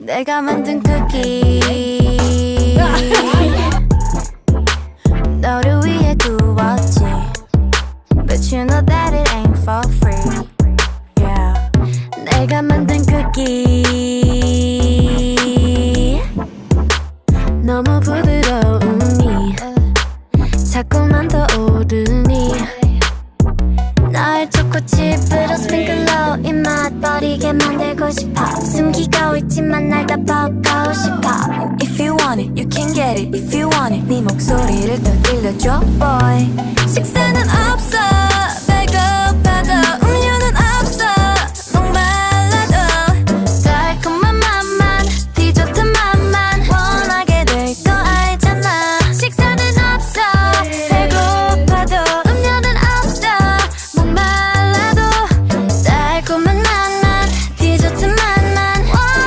내가 만든 쿠키. 너를 위해 구웠지. But you know that it ain't for free. Yeah. 내가 만든 쿠키. 너무 부드러우니 자꾸만 더 오르니. 날 초코칩으로 스프링클러 입맛 버리게 만들고 싶어 숨기고 있지만 날다 보고 싶어 If you want it, you can get it If you want it, 네 목소리를 더 들려줘 boy 식사